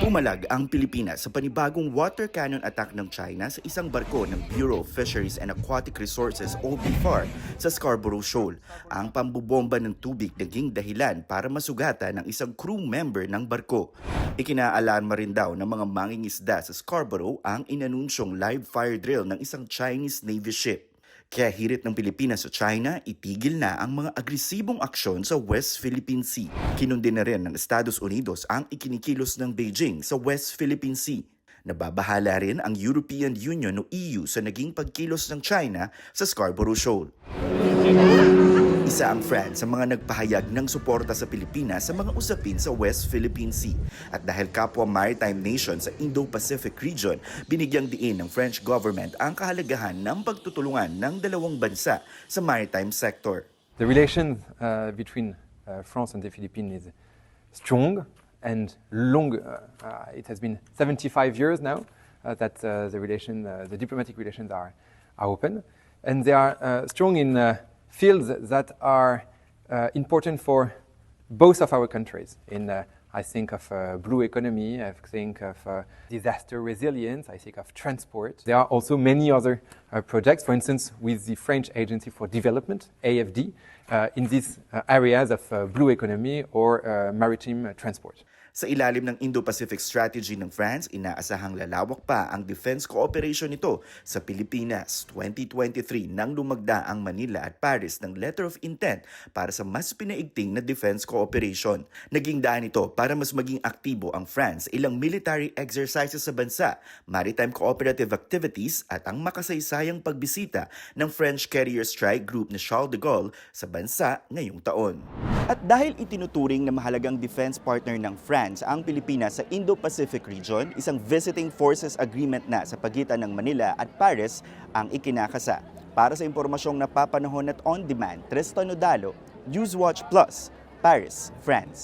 Pumalag ang Pilipinas sa panibagong water cannon attack ng China sa isang barko ng Bureau of Fisheries and Aquatic Resources o BFAR sa Scarborough Shoal. Ang pambubomba ng tubig naging dahilan para masugatan ng isang crew member ng barko. Ikinaalarma rin daw ng mga mangingisda sa Scarborough ang inanunsyong live fire drill ng isang Chinese Navy ship. Kaya hirit ng Pilipinas sa China, itigil na ang mga agresibong aksyon sa West Philippine Sea. Kinundi na rin ng Estados Unidos ang ikinikilos ng Beijing sa West Philippine Sea. Nababahala rin ang European Union o EU sa naging pagkilos ng China sa Scarborough Shoal. Isa ang France sa mga nagpahayag ng suporta sa Pilipinas sa mga usapin sa West Philippine Sea. At dahil kapwa maritime nation sa Indo-Pacific region, binigyang diin ng French government ang kahalagahan ng pagtutulungan ng dalawang bansa sa maritime sector. The relation uh, between uh, France and the Philippines is strong and long. Uh, uh, it has been 75 years now uh, that uh, the relation, uh, the diplomatic relations are, are open, and they are uh, strong in uh, fields that are uh, important for both of our countries. In uh, I think of uh, blue economy, I think of uh, disaster resilience, I think of transport. There are also many other uh, projects, for instance, with the French Agency for Development, AFD, uh, in these uh, areas of blue economy or maritime transport. Sa ilalim ng Indo-Pacific Strategy ng France, inaasahang lalawak pa ang defense cooperation nito sa Pilipinas 2023 nang lumagda ang Manila at Paris ng letter of intent para sa mas pinaigting na defense cooperation. Naging daan ito para mas maging aktibo ang France ilang military exercises sa bansa, maritime cooperative activities at ang makasaysayang pagbisita ng French Carrier Strike Group na Charles de Gaulle sa bansa ngayong taon. At dahil itinuturing na mahalagang defense partner ng France ang Pilipinas sa Indo-Pacific region, isang visiting forces agreement na sa pagitan ng Manila at Paris ang ikinakasa. Para sa impormasyong napapanahon at on-demand, Tristan Odalo, Newswatch Plus, Paris, France.